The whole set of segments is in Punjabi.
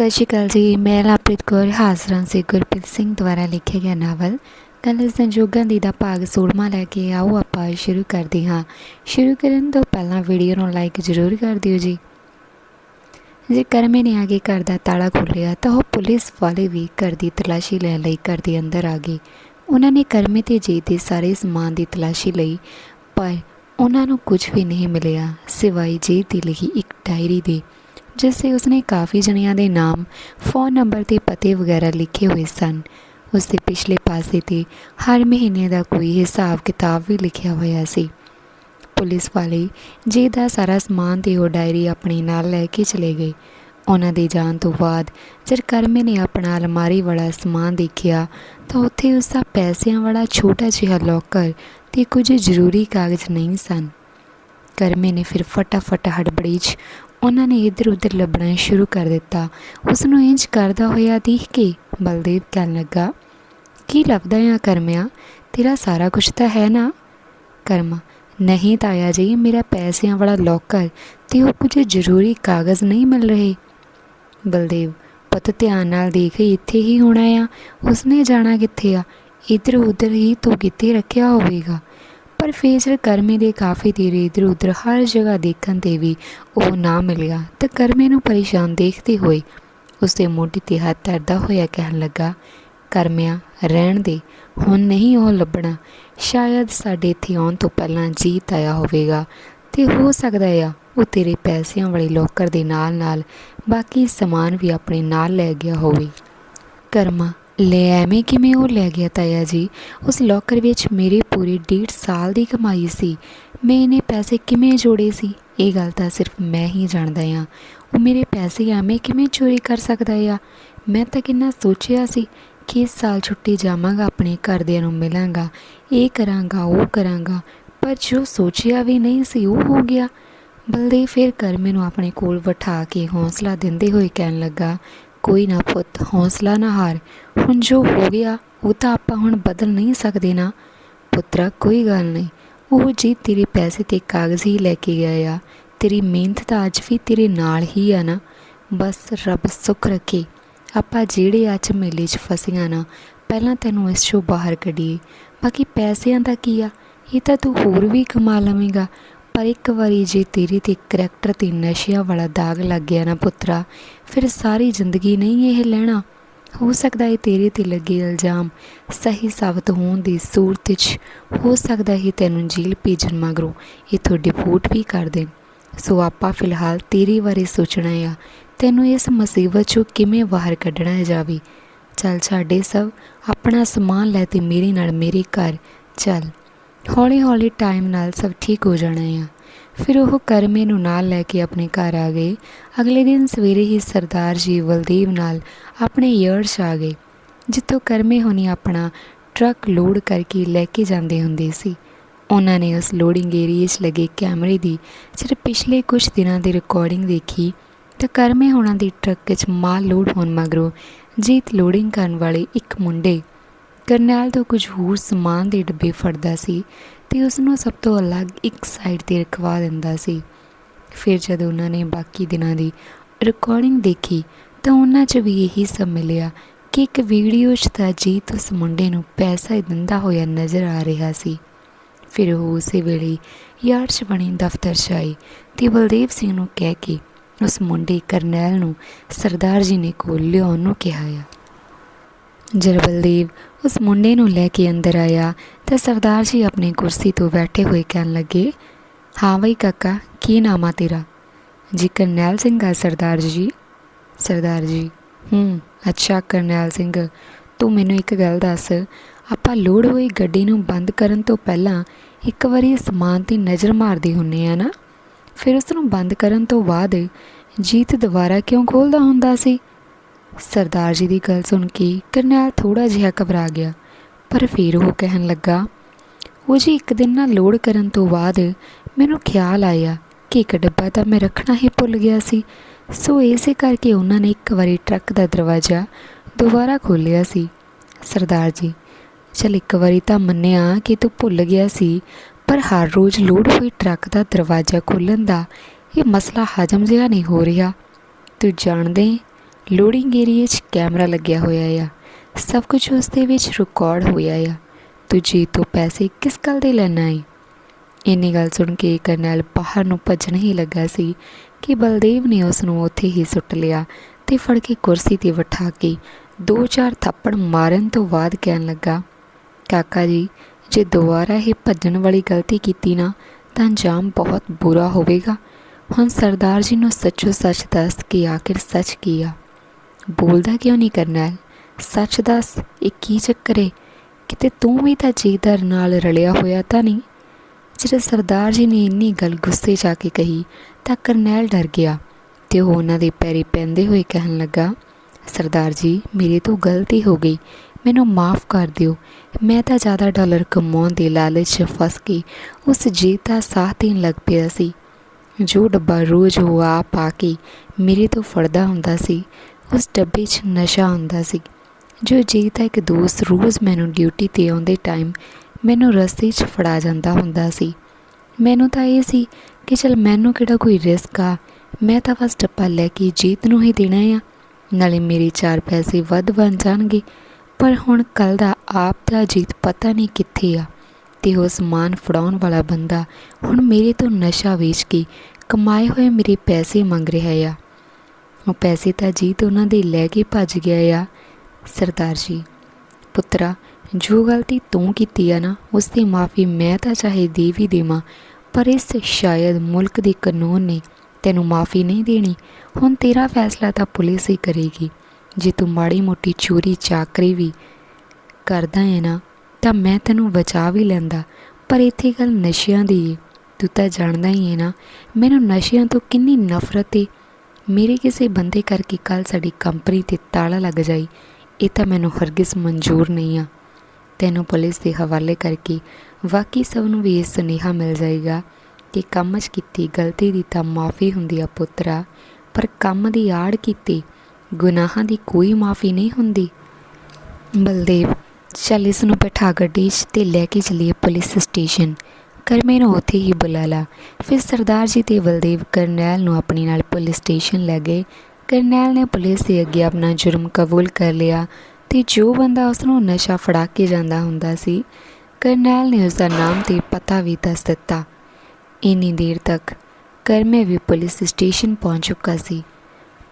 ਸਤਿ ਸ਼੍ਰੀ ਅਕਾਲ ਜੀ। ਮੈਂ ਲਾਪ੍ਰੀਤ ਕੌਰ, ਹਾਜ਼ਰਾਂ ਸੇ ਗੁਰਪ੍ਰੀਤ ਸਿੰਘ ਦੁਆਰਾ ਲਿਖਿਆ ਗਿਆ ਨਾਵਲ। ਕੱਲ੍ਹ ਸੰਜੋਗਾਂ ਦੀ ਦਾ ਭਾਗ 16ਵਾਂ ਲੈ ਕੇ ਆਓ ਆਪਾਂ ਸ਼ੁਰੂ ਕਰਦੇ ਹਾਂ। ਸ਼ੁਰੂ ਕਰਨ ਤੋਂ ਪਹਿਲਾਂ ਵੀਡੀਓ ਨੂੰ ਲਾਈਕ ਜ਼ਰੂਰ ਕਰ ਦਿਓ ਜੀ। ਜੇ ਕਰਮੇ ਨੇ ਆਗੇ ਘਰ ਦਾ ਤਾਲਾ ਖੋਲ੍ਹਿਆ ਤਾਂ ਉਹ ਪੁਲਿਸ ਵਾਲੇ ਵੀ ਘਰ ਦੀ ਤਲਾਸ਼ੀ ਲੈਣ ਲਈ ਘਰ ਦੇ ਅੰਦਰ ਆ ਗਏ। ਉਹਨਾਂ ਨੇ ਕਰਮੇ ਤੇ ਜੀਤ ਦੇ ਸਾਰੇ ਸਮਾਨ ਦੀ ਤਲਾਸ਼ੀ ਲਈ, ਪਰ ਉਹਨਾਂ ਨੂੰ ਕੁਝ ਵੀ ਨਹੀਂ ਮਿਲਿਆ, ਸਿਵਾਏ ਜੀਤ ਦੀ ਲਿਖੀ ਇੱਕ ਡਾਇਰੀ ਦੇ। ਜਿਸ 'ਤੇ ਉਸਨੇ ਕਾਫੀ ਜਣਿਆਂ ਦੇ ਨਾਮ ਫੋਨ ਨੰਬਰ ਤੇ ਪਤੇ ਵਗੈਰਾ ਲਿਖੇ ਹੋਏ ਸਨ। ਉਸ ਦੇ ਪਿਛਲੇ ਪਾਸੇ ਤੇ ਹਰ ਮਹੀਨੇ ਦਾ ਕੋਈ ਹਿਸਾਬ ਕਿਤਾਬ ਵੀ ਲਿਖਿਆ ਹੋਇਆ ਸੀ। ਪੁਲਿਸ ਵਾਲੇ ਜੀ ਦਾ ਸਾਰਾ ਸਮਾਨ ਤੇ ਉਹ ਡਾਇਰੀ ਆਪਣੇ ਨਾਲ ਲੈ ਕੇ ਚਲੇ ਗਏ। ਉਹਨਾਂ ਦੇ ਜਾਣ ਤੋਂ ਬਾਅਦ ਜਦ ਕਰਮੇ ਨੇ ਆਪਣਾ ਅਲਮਾਰੀ ਵਾਲਾ ਸਮਾਨ ਦੇਖਿਆ ਤਾਂ ਉੱਥੇ ਉਸ ਦਾ ਪੈਸਿਆਂ ਵਾਲਾ ਛੋਟਾ ਜਿਹਾ ਲੋਕਰ ਤੇ ਕੁਝ ਜ਼ਰੂਰੀ ਕਾਗਜ਼ ਨਹੀਂ ਸਨ। ਕਰਮੇ ਨੇ ਫਿਰ ਫਟਾਫਟ ਹੜਬੜੀ 'ਚ ਉਹਨਾਂ ਨੇ ਇੱਧਰ ਉੱਧਰ ਲੱਭਣਾ ਸ਼ੁਰੂ ਕਰ ਦਿੱਤਾ। ਉਸ ਨੂੰ ਇੰਜ ਕਰਦਾ ਹੋਇਆ ਦੇਖ ਕੇ ਬਲਦੇਵ ਕਹਿਣ ਲੱਗਾ, ਕੀ ਲੱਭਦਾ ਆ ਕਰਮਿਆ? ਤੇਰਾ ਸਾਰਾ ਕੁਝ ਤਾਂ ਹੈ ਨਾ? ਕਰਮਾ, ਨਹੀਂ ਤਾਇਆ ਜੀ, ਮੇਰਾ ਪੈਸਿਆਂ ਵਾਲਾ ਲੋਕਰ ਤੇ ਉਹ ਕੁਝ ਜ਼ਰੂਰੀ ਕਾਗਜ਼ ਨਹੀਂ ਮਿਲ ਰਹੇ। ਬਲਦੇਵ ਪੁੱਤ ਧਿਆਨ ਨਾਲ ਦੇਖ ਇੱਥੇ ਹੀ ਹੋਣਾ ਆ। ਉਸਨੇ ਜਾਣਾ ਕਿੱਥੇ ਆ? ਇੱਧਰ ਉੱਧਰ ਹੀ ਤੂੰ ਕਿੱਥੇ ਰੱਖਿਆ ਹੋਵੇਗਾ। ਪਰ ਫੇਰ ਕਰਮੇ ਦੇ ਕਾਫੀ ਦੇਰ ਇੱਧਰ ਉੱਧਰ ਹਰ ਜਗ੍ਹਾ ਦੇਖਣ ਤੇ ਵੀ ਉਹ ਨਾ ਮਿਲਿਆ, ਤਾਂ ਕਰਮੇ ਨੂੰ ਪਰੇਸ਼ਾਨ ਦੇਖਦੇ ਹੋਏ ਉਸਦੇ ਮੋਢੇ ਤੇ ਹੱਥ ਧਰਦਾ ਹੋਇਆ ਕਹਿਣ ਲੱਗਾ, ਕਰਮਿਆ, ਰਹਿਣ ਦੇ, ਹੁਣ ਨਹੀਂ ਉਹ ਲੱਭਣਾ। ਸ਼ਾਇਦ ਸਾਡੇ ਇੱਥੇ ਆਉਣ ਤੋਂ ਪਹਿਲਾਂ ਜੀਤ ਆਇਆ ਹੋਵੇਗਾ, ਤੇ ਹੋ ਸਕਦਾ ਆ, ਉਹ ਤੇਰੇ ਪੈਸਿਆਂ ਵਾਲੇ ਲੋਕਰ ਦੇ ਨਾਲ ਨਾਲ ਬਾਕੀ ਸਮਾਨ ਵੀ ਆਪਣੇ ਨਾਲ ਲੈ ਗਿਆ ਹੋਵੇ। ਕਰਮਾ ਲੈ ਐਵੇਂ ਕਿਵੇਂ ਉਹ ਲੈ ਗਿਆ ਤਾਇਆ ਜੀ? ਉਸ ਲੋਕਰ ਵਿੱਚ ਮੇਰੇ ਪੂਰੇ ਡੇਢ ਸਾਲ ਦੀ ਕਮਾਈ ਸੀ। ਮੈਂ ਇਹਨੇ ਪੈਸੇ ਕਿਵੇਂ ਜੋੜੇ ਸੀ? ਇਹ ਗੱਲ ਤਾਂ ਸਿਰਫ ਮੈਂ ਹੀ ਜਾਣਦਾ ਆ ਉਹ ਮੇਰੇ ਪੈਸੇ ਐਵੇਂ ਕਿਵੇਂ ਚੋਰੀ ਕਰ ਸਕਦਾ ਆ? ਮੈਂ ਤਾਂ ਕਿੰਨਾ ਸੋਚਿਆ ਸੀ ਕਿ ਇਸ ਸਾਲ ਛੁੱਟੀ ਜਾਵਾਂਗਾ, ਆਪਣੇ ਘਰਦਿਆਂ ਨੂੰ ਮਿਲਾਂਗਾ, ਇਹ ਕਰਾਂਗਾ, ਉਹ ਕਰਾਂਗਾ, ਪਰ ਜੋ ਸੋਚਿਆ ਵੀ ਨਹੀਂ ਸੀ, ਉਹ ਹੋ ਗਿਆ। ਬਲਦੇ ਫਿਰ ਕਰਮੇ ਮੈਨੂੰ ਆਪਣੇ ਕੋਲ ਬਿਠਾ ਕੇ ਹੌਸਲਾ ਦਿੰਦੇ ਹੋਏ ਕਹਿਣ ਲੱਗਾ ਕੋਈ ਨਾ ਪੁੱਤ, ਹੌਸਲਾ ਨਾ ਹਾਰ। ਹੁਣ ਜੋ ਹੋ ਗਿਆ, ਉਹ ਤਾਂ ਆਪਾਂ ਹੁਣ ਬਦਲ ਨਹੀਂ ਸਕਦੇ ਨਾ। ਪੁੱਤਰਾ, ਕੋਈ ਗੱਲ ਨਹੀਂ। ਉਹ ਜੀ ਤੇਰੇ ਪੈਸੇ ਤੇ ਕਾਗਜ਼ ਹੀ ਲੈ ਕੇ ਗਏ ਆ ਤੇਰੀ ਮਿਹਨਤ ਤਾਂ ਅੱਜ ਵੀ ਤੇਰੇ ਨਾਲ ਹੀ ਆ ਨਾ। ਬਸ ਰੱਬ ਸੁੱਖ ਰੱਖੇ। ਆਪਾਂ ਜਿਹੜੇ ਅੱਜ ਮੇਲੇ 'ਚ ਫਸੀਆਂ ਨਾ, ਪਹਿਲਾਂ ਤੈਨੂੰ ਇਸ ਚੋਂ ਬਾਹਰ ਕੱਢੀਏ। ਬਾਕੀ ਪੈਸਿਆਂ ਦਾ ਕੀ ਆ? ਇਹ ਤਾਂ ਤੂੰ ਹੋਰ ਵੀ ਕਮਾ ਲਵੇਂਗਾ। ਪਰ ਇੱਕ ਵਾਰੀ ਜੇ ਤੇਰੇ ਤੇ ਕਰੈਕਟਰ ਤੇ ਨਸ਼ਿਆਂ ਵਾਲਾ ਦਾਗ ਲੱਗ ਗਿਆ ਨਾ ਪੁੱਤਰਾ, ਫਿਰ ਸਾਰੀ ਜ਼ਿੰਦਗੀ ਨਹੀਂ ਇਹ ਲੈਣਾ। ਹੋ ਸਕਦਾ ਹੈ ਤੇਰੇ ਤੇ ਲੱਗੇ ਇਲਜ਼ਾਮ ਸਹੀ ਸਾਬਤ ਹੋਣ ਦੀ ਸੂਰਤ 'ਚ। ਹੋ ਸਕਦਾ ਹੈ ਤੈਨੂੰ ਜੇਲ੍ਹ ਭੇਜਣ ਮਗਰੋਂ ਇਥੋਂ ਡਿਪੋਰਟ ਵੀ ਕਰ ਦੇਣ। ਸੋ ਆਪਾਂ ਫਿਲਹਾਲ ਤੇਰੇ ਬਾਰੇ ਸੋਚਣਾ ਆ। ਤੈਨੂੰ ਇਸ ਮੁਸੀਬਤ 'ਚੋਂ ਕਿਵੇਂ ਬਾਹਰ ਕੱਢਣਾ ਜਾਵੇ? ਚੱਲ ਛੱਡੇ ਸਭ। ਆਪਣਾ ਸਮਾਨ ਲੈ ਤੇ ਮੇਰੇ ਨਾਲ ਮੇਰੇ ਘਰ। ਚੱਲ। ਹੌਲੀ ਹੌਲੀ ਟਾਈਮ ਨਾਲ ਸਭ ਠੀਕ ਹੋ ਜਾਣਾ ਆ। ਫਿਰ ਉਹ ਕਰਮੇ ਨੂੰ ਨਾਲ ਲੈ ਕੇ ਆਪਣੇ ਘਰ ਆ ਗਏ। ਅਗਲੇ ਦਿਨ ਸਵੇਰੇ ਹੀ ਸਰਦਾਰ ਜੀ ਬਲਦੇਵ ਨਾਲ ਆਪਣੇ ਯਰਸ਼ ਆ ਗਏ, ਜਿੱਥੋਂ ਕਰਮੇ ਹੋਣੀ ਆਪਣਾ ਟਰੱਕ ਲੋਡ ਕਰਕੇ ਲੈ ਕੇ ਜਾਂਦੇ ਹੁੰਦੇ ਸੀ। ਉਹਨਾਂ ਨੇ ਉਸ ਲੋਡਿੰਗ ਏਰੀਆ 'ਚ ਲੱਗੇ ਕੈਮਰੇ ਦੀ ਸਿਰਫ ਪਿਛਲੇ ਕੁਝ ਦਿਨਾਂ ਦੀ ਰਿਕਾਰਡਿੰਗ ਦੇਖੀ ਤਾਂ ਕਰਮੇ ਹੋਣਾ ਦੀ ਟਰੱਕ 'ਚ ਮਾਲ ਲੋਡ ਹੋਣ ਮਗਰੋਂ ਜੀਤ ਲੋਡਿੰਗ ਕਰਨ ਵਾਲੇ ਇੱਕ ਮੁੰਡੇ ਕਰਨੈਲ ਤੋਂ ਕੁਝ ਹੋਰ ਸਮਾਨ ਦੇ ਡੱਬੇ ਫੜਦਾ ਸੀ ਤੇ ਉਸ ਨੂੰ ਸਭ ਤੋਂ ਅਲੱਗ ਇੱਕ ਸਾਈਡ ਤੇ ਰਖਵਾ ਦਿੰਦਾ ਸੀ। ਫਿਰ ਜਦੋਂ ਉਹਨਾਂ ਨੇ ਬਾਕੀ ਦਿਨਾਂ ਦੀ ਰਿਕਾਰਡਿੰਗ ਦੇਖੀ ਤਾਂ ਉਹਨਾਂ 'ਚ ਵੀ ਇਹੀ ਸਭ ਮਿਲਿਆ ਕਿ ਇੱਕ ਵੀਡੀਓ 'ਚ ਤਾਂ ਜੀਤ ਉਸ ਮੁੰਡੇ ਨੂੰ ਪੈਸਾ ਹੀ ਦਿੰਦਾ ਹੋਇਆ ਨਜ਼ਰ ਆ ਰਿਹਾ ਸੀ। ਫਿਰ ਉਹ ਉਸੇ ਵੇਲੇ ਯਾਰ 'ਚ ਬਣੇ ਦਫ਼ਤਰ 'ਚ ਆਈ ਤੇ ਬਲਦੇਵ ਸਿੰਘ ਨੂੰ ਕਹਿ ਕੇ ਉਸ ਮੁੰਡੇ ਕਰਨੈਲ ਨੂੰ ਸਰਦਾਰ ਜੀ ਨੇ ਕੋਲ ਲਿਆਉਣ ਨੂੰ ਕਿਹਾ ਆ। ਜਦ ਉਸ ਮੁੰਡੇ ਨੂੰ ਲੈ ਕੇ ਅੰਦਰ ਆਇਆ ਤਾਂ ਸਰਦਾਰ ਜੀ ਆਪਣੀ ਕੁਰਸੀ ਤੋਂ ਬੈਠੇ ਹੋਏ ਕਹਿਣ ਲੱਗੇ, ਹਾਂ ਬਈ ਕਾਕਾ, ਕੀ ਨਾਮ ਆ ਤੇਰਾ? ਜੀ ਕਰਨੈਲ ਸਿੰਘ ਆ ਸਰਦਾਰ ਜੀ। ਸਰਦਾਰ ਜੀ? ਹੂੰ, ਅੱਛਾ ਕਰਨੈਲ ਸਿੰਘ, ਤੂੰ ਮੈਨੂੰ ਇੱਕ ਗੱਲ ਦੱਸ। ਆਪਾਂ ਲੋਡ ਹੋਈ ਗੱਡੀ ਨੂੰ ਬੰਦ ਕਰਨ ਤੋਂ ਪਹਿਲਾਂ ਇੱਕ ਵਾਰੀ ਸਮਾਨ ਤੇ ਨਜ਼ਰ ਮਾਰਦੇ ਹੁੰਨੇ ਆ ਨਾ? ਫਿਰ ਉਸ ਨੂੰ ਬੰਦ ਕਰਨ ਤੋਂ ਬਾਅਦ ਜੀਤ ਦੁਬਾਰਾ ਕਿਉਂ ਖੋਲਦਾ ਹੁੰਦਾ ਸੀ? ਸਰਦਾਰ ਜੀ ਦੀ ਗੱਲ ਸੁਣ ਕੇ ਕਰਨੈਲ ਥੋੜਾ ਜਿਹਾ ਘਬਰਾ ਗਿਆ, ਪਰ ਫਿਰ ਉਹ ਕਹਿਣ ਲੱਗਾ, ਉਹ ਜੀ ਇੱਕ ਦਿਨ ਨਾ ਲੋਡ ਕਰਨ ਤੋਂ ਬਾਅਦ ਮੈਨੂੰ ਖਿਆਲ ਆਇਆ ਕਿ ਇੱਕ ਡੱਬਾ ਤਾਂ ਮੈਂ ਰੱਖਣਾ ਹੀ ਭੁੱਲ ਗਿਆ ਸੀ, ਸੋ ਇਸੇ ਕਰਕੇ ਉਹਨਾਂ ਨੇ ਇੱਕ ਵਾਰੀ ਟਰੱਕ ਦਾ ਦਰਵਾਜ਼ਾ ਦੁਬਾਰਾ ਖੋਲ੍ਹਿਆ ਸੀ। ਸਰਦਾਰ ਜੀ, ਚਲ ਇੱਕ ਵਾਰੀ ਤਾਂ ਮੰਨਿਆ ਕਿ ਤੂੰ ਭੁੱਲ ਗਿਆ ਸੀ, ਪਰ ਹਰ ਰੋਜ਼ ਲੋਡ ਹੋਈ ਟਰੱਕ ਦਾ ਦਰਵਾਜ਼ਾ ਖੋਲ੍ਹਣ ਦਾ ਇਹ ਮਸਲਾ ਹਜਮ ਜਿਹਾ ਨਹੀਂ ਹੋ ਰਿਹਾ। ਤੂੰ ਜਾਣਦੇ ਲੋਡਿੰਗ ਏਰੀਏ 'ਚ ਕੈਮਰਾ ਲੱਗਿਆ ਹੋਇਆ ਆ। ਸਭ ਕੁਝ ਉਸ ਦੇ ਵਿੱਚ ਰਿਕਾਰਡ ਹੋਇਆ ਆ। ਤੂੰ ਤੋਂ ਪੈਸੇ ਕਿਸ ਗੱਲ ਦੇ ਲੈਣਾ ਏ ਇੰਨੀ ਗੱਲ ਸੁਣ ਕੇ ਕਰਨੈਲ ਬਾਹਰ ਨੂੰ ਭੱਜਣ ਹੀ ਲੱਗਾ ਸੀ ਕਿ ਬਲਦੇਵ ਨੇ ਉਸ ਨੂੰ ਉੱਥੇ ਹੀ ਸੁੱਟ ਲਿਆ ਤੇ ਫੜ ਕੇ ਕੁਰਸੀ ਤੇ ਬਿਠਾ ਕੇ ਦੋ ਚਾਰ ਥੱਪੜ ਮਾਰਨ ਤੋਂ ਬਾਅਦ ਕਹਿਣ ਲੱਗਾ, ਕਾਕਾ ਜੀ, ਜੇ ਦੁਬਾਰਾ ਇਹ ਭੱਜਣ ਵਾਲੀ ਗਲਤੀ ਕੀਤੀ ਨਾ, ਤਾਂ ਅੰਜਾਮ ਬਹੁਤ ਬੁਰਾ ਹੋਵੇਗਾ। ਹੁਣ ਸਰਦਾਰ ਜੀ ਨੂੰ ਸੱਚੋ ਸੱਚ ਦੱਸ ਕੇ ਆਖਿਰ ਸੱਚ ਕੀ ਆ? ਬੋਲਦਾ ਕਿਉਂ ਨਹੀਂ ਕਰਨੈਲ ਸੱਚ ਦੱਸ, ਇਹ ਕੀ ਚੱਕਰ ਏ? ਕਿਤੇ ਤੂੰ ਵੀ ਤਾਂ ਜੀਦਰ ਨਾਲ ਰਲਿਆ ਹੋਇਆ ਤਾਂ ਨਹੀਂ? ਜਦੋਂ ਸਰਦਾਰ ਜੀ ਨੇ ਇੰਨੀ ਗੱਲ ਗੁੱਸੇ ਜਾ ਕੇ ਕਹੀ, ਤਾਂ ਕਰਨੈਲ ਡਰ ਗਿਆ ਤੇ ਉਹ ਉਹਨਾਂ ਦੇ ਪੈਰੀ ਪੈਂਦੇ ਹੋਏ ਕਹਿਣ ਲੱਗਾ, ਸਰਦਾਰ ਜੀ, ਮੇਰੇ ਤੋਂ ਗਲਤੀ ਹੋ ਗਈ। ਮੈਨੂੰ ਮਾਫ ਕਰ ਦਿਓ। ਮੈਂ ਤਾਂ ਜ਼ਿਆਦਾ ਡਾਲਰ ਕਮਾਉਣ ਦੇ ਲਾਲਚ 'ਚ ਫਸ ਕੇ ਉਸ ਜੀਤ ਦਾ ਸਾਥ ਦੇਣ ਲੱਗ ਪਿਆ ਸੀ। ਜੋ ਡੱਬਾ ਰੋਜ਼ ਉਹ ਆਪ ਆ ਕੇ ਮੇਰੇ ਤੋਂ ਫੜਦਾ ਹੁੰਦਾ ਸੀ ਉਸ ਡੱਬੇ 'ਚ ਨਸ਼ਾ ਹੁੰਦਾ ਸੀ। ਜੋ ਜੀਤ ਦਾ ਇੱਕ ਦੋਸਤ ਰੋਜ਼ ਮੈਨੂੰ ਡਿਊਟੀ ਤੇ ਆਉਂਦੇ ਟਾਈਮ ਮੈਨੂੰ ਰਸਤੇ 'ਚ ਫੜਾ ਜਾਂਦਾ ਹੁੰਦਾ ਸੀ। ਮੈਨੂੰ ਤਾਂ ਇਹ ਸੀ ਕਿ ਚਲ ਮੈਨੂੰ ਕਿਹੜਾ ਕੋਈ ਰਿਸਕ ਆ, ਮੈਂ ਤਾਂ ਬਸ ਡੱਬਾ ਲੈ ਕੇ ਜੀਤ ਨੂੰ ਹੀ ਦੇਣਾ ਆ। ਨਾਲੇ ਮੇਰੇ ਚਾਰ ਪੈਸੇ ਵੱਧ ਬਣ ਜਾਣਗੇ, ਪਰ ਹੁਣ ਕੱਲ ਦਾ ਆਪ ਦਾ ਜੀਤ ਪਤਾ ਨਹੀਂ ਕਿੱਥੇ ਆ। ਤੇ ਉਹ ਸਮਾਨ ਫੜਾਉਣ ਵਾਲਾ ਬੰਦਾ ਹੁਣ ਮੇਰੇ ਤੋਂ ਨਸ਼ਾ ਵੇਚ ਕੇ ਕਮਾਏ ਹੋਏ ਮੇਰੇ ਪੈਸੇ ਮੰਗ ਰਿਹਾ ਆ। ਉਹ ਪੈਸੇ ਤਾਂ ਜੀਤ ਉਹਨਾਂ ਦੇ ਲੈ ਕੇ ਭੱਜ ਗਿਆ ਆ। ਸਰਦਾਰ ਜੀ, ਪੁੱਤਰਾ, ਜੋ ਗਲਤੀ ਤੂੰ ਕੀਤੀ ਆ ਨਾ, ਉਸ ਦੀ ਮਾਫੀ ਮੈਂ ਤਾਂ ਚਾਹੇ ਦੇ ਵੀ ਦੇਵਾਂ, ਪਰ ਇਸ ਸ਼ਾਇਦ ਮੁਲਕ ਦੇ ਕਾਨੂੰਨ ਨੇ ਤੈਨੂੰ ਮਾਫੀ ਨਹੀਂ ਦੇਣੀ। ਹੁਣ ਤੇਰਾ ਫੈਸਲਾ ਤਾਂ ਪੁਲਿਸ ਹੀ ਕਰੇਗੀ। ਜੇ ਤੂੰ ਮਾੜੀ ਮੋਟੀ ਚੋਰੀ ਚਾਕਰੀ ਵੀ ਕਰਦਾ ਹੈ ਨਾ, ਤਾਂ ਮੈਂ ਤੈਨੂੰ ਬਚਾ ਵੀ ਲੈਂਦਾ। ਪਰ ਇੱਥੇ ਗੱਲ ਨਸ਼ਿਆਂ ਦੀ ਏ। ਤੂੰ ਤਾਂ ਜਾਣਦਾ ਹੀ ਹੈ ਨਾ, ਮੈਨੂੰ ਨਸ਼ਿਆਂ ਤੋਂ ਕਿੰਨੀ ਨਫ਼ਰਤ ਏ। ਮੇਰੇ ਕਿਸੇ ਬੰਦੇ ਕਰਕੇ ਕੱਲ ਸਾਡੀ ਕੰਪਨੀ ਤੇ ਤਾਲਾ ਲੱਗ ਜਾਈ, ਇਹ ਤਾਂ ਮੈਨੂੰ ਹਰਗਿਜ਼ ਮਨਜ਼ੂਰ ਨਹੀਂ ਆ। ਤੈਨੂੰ ਪੁਲਿਸ ਦੇ ਹਵਾਲੇ ਕਰਕੇ ਵਾਕਈ ਸਭ ਨੂੰ ਵੀ ਇਹ ਸੁਨੇਹਾ ਮਿਲ ਜਾਏਗਾ ਕਿ ਕੰਮ 'ਚ ਕੀਤੀ ਗਲਤੀ ਦੀ ਤਾਂ ਮਾਫੀ ਹੁੰਦੀ ਆ ਪੁੱਤਰਾ, ਪਰ ਕੰਮ ਦੀ ਆੜ ਕੀਤੀ, ਗੁਨਾਹਾਂ ਦੀ ਕੋਈ ਮਾਫੀ ਨਹੀਂ ਹੁੰਦੀ। ਬਲਦੇਵ, ਚੱਲ ਇਸ ਨੂੰ ਬਿਠਾ ਗੱਡੀ 'ਚ ਤੇ ਲੈ ਕੇ ਚੱਲੀਏ ਪੁਲਿਸ ਸਟੇਸ਼ਨ। ਕਰਮੇ ਨੂੰ ਉੱਥੇ ਹੀ ਬੁਲਾ ਲਾ। ਫਿਰ ਸਰਦਾਰ ਜੀ ਤੇ ਬਲਦੇਵ ਕਰਨੈਲ ਨੂੰ ਆਪਣੇ ਨਾਲ ਪੁਲਿਸ ਸਟੇਸ਼ਨ ਲੈ ਗਏ। ਕਰਨੈਲ ਨੇ ਪੁਲਿਸ ਦੇ ਅੱਗੇ ਆਪਣਾ ਜੁਰਮ ਕਬੂਲ ਕਰ ਲਿਆ ਤੇ ਜੋ ਬੰਦਾ ਉਸ ਨੂੰ ਨਸ਼ਾ ਫੜਾ ਕੇ ਜਾਂਦਾ ਹੁੰਦਾ ਸੀ, ਕਰਨੈਲ ਨੇ ਉਸ ਦਾ ਨਾਮ ਤੇ ਪਤਾ ਵੀ ਦੱਸ ਦਿੱਤਾ। ਇੰਨੀ ਦੇਰ ਤੱਕ ਕਰਮੇ ਵੀ ਪੁਲਿਸ ਸਟੇਸ਼ਨ ਪਹੁੰਚ ਚੁੱਕਾ ਸੀ।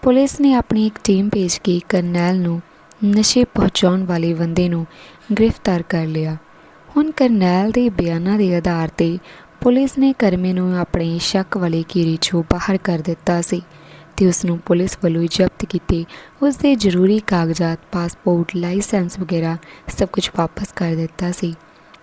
ਪੁਲਿਸ ਨੇ ਆਪਣੀ ਇੱਕ ਟੀਮ ਭੇਜ ਕੇ ਕਰਨੈਲ ਨੂੰ ਨਸ਼ੇ ਪਹੁੰਚਾਉਣ ਵਾਲੇ ਬੰਦੇ ਨੂੰ ਗ੍ਰਿਫਤਾਰ ਕਰ ਲਿਆ। ਹੁਣ ਕਰਨੈਲ ਦੇ ਬਿਆਨਾਂ ਦੇ ਆਧਾਰ ਤੇ ਪੁਲਿਸ ਨੇ ਕਰਮੇ ਨੂੰ ਆਪਣੇ ਸ਼ੱਕ ਵਾਲੇ ਘੇਰੇ ਚੋਂ ਬਾਹਰ ਕਰ ਦਿੱਤਾ ਸੀ ਤੇ ਉਸ ਨੂੰ ਪੁਲਿਸ ਵੱਲੋਂ ਜ਼ਬਤ ਕੀਤੇ ਉਸ ਦੇ ਜ਼ਰੂਰੀ ਕਾਗਜ਼ਾਤ, ਪਾਸਪੋਰਟ, ਲਾਇਸੈਂਸ ਵਗੈਰਾ ਸਭ ਕੁਝ ਵਾਪਸ ਕਰ ਦਿੱਤਾ ਸੀ।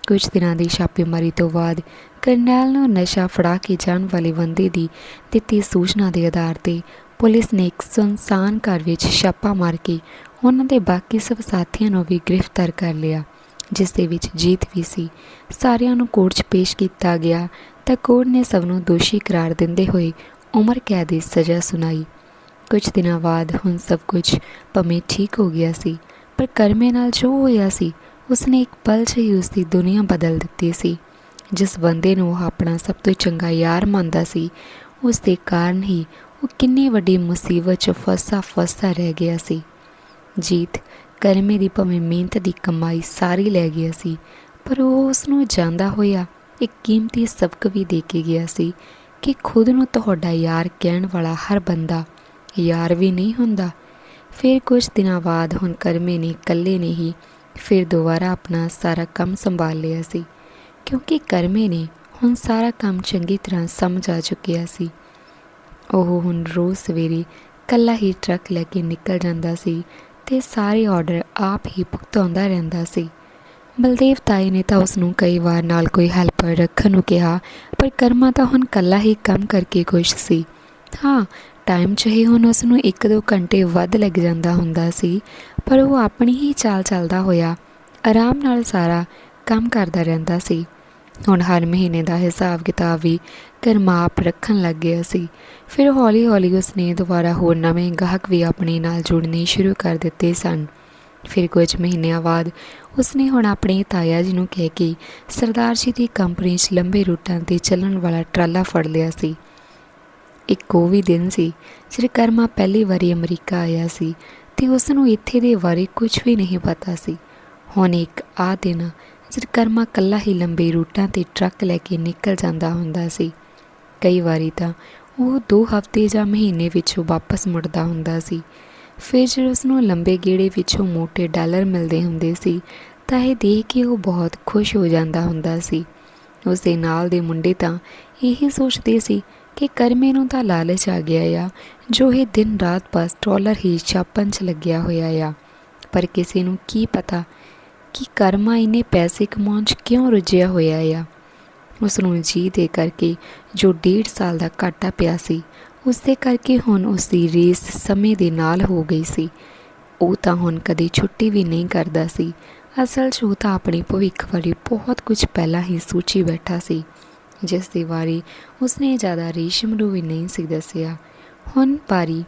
ਕੁਝ ਦਿਨਾਂ ਦੀ ਛਾਪੇਮਾਰੀ ਤੋਂ ਬਾਅਦ ਕਰਨੈਲ ਨੂੰ ਨਸ਼ਾ ਫੜਾ ਕੇ ਜਾਣ ਵਾਲੇ ਬੰਦੇ ਦੀ ਦਿੱਤੀ ਸੂਚਨਾ ਦੇ ਆਧਾਰ ਤੇ ਪੁਲਿਸ ਨੇ ਇੱਕ ਸੁਨਸਾਨ ਘਰ ਵਿੱਚ ਛਾਪਾ ਮਾਰ ਕੇ ਉਹਨਾਂ ਦੇ ਬਾਕੀ ਸਭ ਸਾਥੀਆਂ ਨੂੰ ਵੀ ਗ੍ਰਿਫਤਾਰ ਕਰ ਲਿਆ। ਜਿਸ ਦੇ ਵਿੱਚ ਜੀਤ ਵੀ ਸੀ। ਸਾਰਿਆਂ ਨੂੰ ਕੋਰਟ 'ਚ ਪੇਸ਼ ਕੀਤਾ ਗਿਆ ਤਾਂ ਕੋਰਟ ਨੇ ਸਭ ਨੂੰ ਦੋਸ਼ੀ ਕਰਾਰ ਦਿੰਦੇ ਹੋਏ ਉਮਰ ਕੈਦ ਦੀ ਸਜ਼ਾ ਸੁਣਾਈ। ਕੁਝ ਦਿਨਾਂ ਬਾਅਦ ਹੁਣ ਸਭ ਕੁਝ ਭਵੇਂ ਠੀਕ ਹੋ ਗਿਆ ਸੀ, ਪਰ ਕਰਮੇ ਨਾਲ ਜੋ ਹੋਇਆ ਸੀ, ਉਸਨੇ ਇੱਕ ਪਲ 'ਚ ਹੀ ਉਸ ਦੀ ਦੁਨੀਆ ਬਦਲ ਦਿੱਤੀ ਸੀ। ਜਿਸ ਬੰਦੇ ਨੂੰ ਉਹ ਆਪਣਾ ਸਭ ਤੋਂ ਚੰਗਾ ਯਾਰ ਮੰਨਦਾ ਸੀ ਉਸ ਦੇ ਕਾਰਨ ਹੀ ਉਹ ਕਿੰਨੀ ਵੱਡੀ ਮੁਸੀਬਤ 'ਚ ਫਸਾ ਫਸਾ ਰਹਿ ਗਿਆ ਸੀ। ਜੀਤ ਕਰਮੇ ਦੀ ਭਵੇਂ ਮਿਹਨਤ ਦੀ ਕਮਾਈ ਸਾਰੀ ਲੈ ਗਿਆ ਸੀ, ਪਰ ਉਹ ਉਸ ਨੂੰ ਜਾਂਦਾ ਹੋਇਆ ਇੱਕ ਕੀਮਤੀ ਸਬਕ ਵੀ ਦੇ ਕੇ ਗਿਆ ਸੀ ਕਿ ਖੁਦ ਨੂੰ ਤੁਹਾਡਾ ਯਾਰ ਕਹਿਣ ਵਾਲਾ ਹਰ ਬੰਦਾ ਯਾਰ ਵੀ ਨਹੀਂ ਹੁੰਦਾ। ਫਿਰ ਕੁਝ ਦਿਨਾਂ ਬਾਅਦ ਹੁਣ ਕਰਮੇ ਨੇ ਇਕੱਲੇ ਨੇ ਹੀ ਫਿਰ ਦੁਬਾਰਾ ਆਪਣਾ ਸਾਰਾ ਕੰਮ ਸੰਭਾਲ ਲਿਆ ਸੀ, ਕਿਉਂਕਿ ਕਰਮੇ ਨੇ ਹੁਣ ਸਾਰਾ ਕੰਮ ਚੰਗੀ ਤਰ੍ਹਾਂ ਸਮਝ ਆ ਚੁੱਕਿਆ ਸੀ। ਉਹ ਹੁਣ ਰੋਜ਼ ਸਵੇਰੇ ਕੱਲਾ ਹੀ ਟਰੱਕ ਲੈ ਕੇ ਨਿਕਲ ਜਾਂਦਾ ਸੀ ਤੇ ਸਾਰੇ ਆਰਡਰ ਆਪ ਹੀ ਭੁਗਤਾਉਂਦਾ ਰਹਿੰਦਾ ਸੀ। ਬਲਦੇਵ ਤਾਈ ਨੇ ਤਾਂ ਉਸ ਨੂੰ ਕਈ ਵਾਰ ਨਾਲ ਕੋਈ ਹੈਲਪਰ ਰੱਖਣ ਨੂੰ ਕਿਹਾ, ਪਰ ਕਰਮਾ ਤਾਂ ਹੁਣ ਕੱਲਾ ਹੀ ਕੰਮ ਕਰਕੇ ਖੁਸ਼ ਸੀ। ਹਾਂ ਟਾਈਮ ਚਾਹੇ ਹੁਣ ਉਸ ਨੂੰ 1-2 ਘੰਟੇ ਵੱਧ ਲੱਗ ਜਾਂਦਾ ਹੁੰਦਾ ਸੀ, ਪਰ ਉਹ ਆਪਣੀ ਹੀ ਚਾਲ ਚੱਲਦਾ ਹੋਇਆ, ਆਰਾਮ ਨਾਲ ਸਾਰਾ ਕੰਮ ਕਰਦਾ ਰਹਿੰਦਾ ਸੀ। ਹੁਣ ਹਰ ਮਹੀਨੇ ਦਾ ਹਿਸਾਬ ਕਿਤਾਬ ਵੀ ਕਰਮਾਪ ਰੱਖਣ ਲੱਗ ਗਿਆ ਸੀ। ਫਿਰ ਹੌਲੀ-ਹੌਲੀ ਉਸਨੇ ਦੁਬਾਰਾ ਹੋਰ ਨਵੇਂ ਗਾਹਕ ਵੀ ਆਪਣੇ ਨਾਲ ਜੁੜਨੇ ਸ਼ੁਰੂ ਕਰ ਦਿੱਤੇ ਸਨ। ਫਿਰ ਕੁਝ ਮਹੀਨਿਆਂ ਬਾਅਦ ਉਸਨੇ ਹੁਣ ਆਪਣੇ ਤਾਇਆ ਜੀ ਨੂੰ ਕਹਿ ਕੇ ਸਰਦਾਰ ਜੀ ਦੀ ਕੰਪਨੀ 'ਚ ਲੰਬੇ ਰੂਟਾਂ ਤੇ ਚੱਲਣ ਵਾਲਾ ਟਰਾਲਾ ਫੜ ਲਿਆ ਸੀ। ਇੱਕ ਉਹ ਵੀ ਦਿਨ ਸੀ ਜਦੋਂ ਕਰਮਾ ਪਹਿਲੀ ਵਾਰੀ ਅਮਰੀਕਾ ਆਇਆ ਸੀ ਤੇ ਉਸ ਨੂੰ ਇੱਥੇ ਦੇ ਬਾਰੇ ਕੁਝ ਵੀ ਨਹੀਂ ਪਤਾ ਸੀ। ਹੁਣ ਇੱਕ ਆ ਦਿਨ ਜਦ ਕਰਮਾ ਕੱਲਾ ਹੀ ਲੰਬੇ ਰੂਟਾਂ ਤੇ ਟਰੱਕ ਲੈ ਕੇ ਨਿਕਲ ਜਾਂਦਾ ਹੁੰਦਾ ਸੀ। ਕਈ ਵਾਰੀ ਤਾਂ ਉਹ ਦੋ ਹਫ਼ਤੇ ਜਾਂ ਮਹੀਨੇ ਵਿੱਚੋਂ ਵਾਪਸ ਮੁੜਦਾ ਹੁੰਦਾ ਸੀ। ਫਿਰ ਜਦੋਂ ਉਸ ਨੂੰ ਲੰਬੇ ਗੇੜੇ ਵਿੱਚੋਂ ਮੋٹے ਡਾਲਰ ਮਿਲਦੇ ਹੁੰਦੇ ਸੀ, ਤਾਂ ਇਹ ਦੇਖ ਕੇ ਉਹ ਬਹੁਤ ਖੁਸ਼ ਹੋ ਜਾਂਦਾ ਹੁੰਦਾ ਸੀ। ਉਸ ਦੇ ਨਾਲ ਦੇ ਮੁੰਡੇ ਤਾਂ ਇਹੀ ਸੋਚਦੇ ਸੀ ਕਿ ਕਰਮੇ ਨੂੰ ਤਾਂ ਲਾਲਚ ਆ ਗਿਆ ਆ, ਜੋ ਇਹ ਦਿਨ ਰਾਤ ਬਸ ਡਾਲਰ ਹੀ ਛਾਪਣ 'ਚ ਲੱਗਿਆ ਹੋਇਆ ਆ। ਪਰ ਕਿਸੇ ਨੂੰ ਕੀ ਪਤਾ ਕਿ ਕਰਮਾ ਇਹਨੇ ਪੈਸੇ ਕਮਾਉਣ 'ਚ ਕਿਉਂ ਰੁੱਝਿਆ ਹੋਇਆ ਆ? ਉਸ ਨੂੰ ਜੀ ਦੇ ਕਰਕੇ ਜੋ ਡੇਢ ਸਾਲ ਦਾ ਘਾਟਾ ਪਿਆ ਸੀ ਉਸ ਦੇ ਕਰਕੇ ਹੁਣ ਉਸ ਦੀ ਰੇਸ ਸਮੇਂ ਦੇ ਨਾਲ ਹੋ ਗਈ ਸੀ। ਉਹ ਤਾਂ ਹੁਣ ਕਦੇ ਛੁੱਟੀ ਵੀ ਨਹੀਂ ਕਰਦਾ ਸੀ। ਅਸਲ 'ਚ ਉਹ ਤਾਂ ਆਪਣੇ ਭਵਿੱਖ ਬਾਰੇ ਬਹੁਤ ਕੁਝ ਪਹਿਲਾਂ ਹੀ ਸੋਚੀ ਬੈਠਾ ਸੀ, ਜਿਸ ਦੇ ਬਾਰੇ ਉਸਨੇ ਜ਼ਿਆਦਾ ਰੇਸ਼ਮ ਨੂੰ ਵੀ ਨਹੀਂ ਸੀ ਦੱਸਿਆ। ਹੁਣ ਪਾਰੀ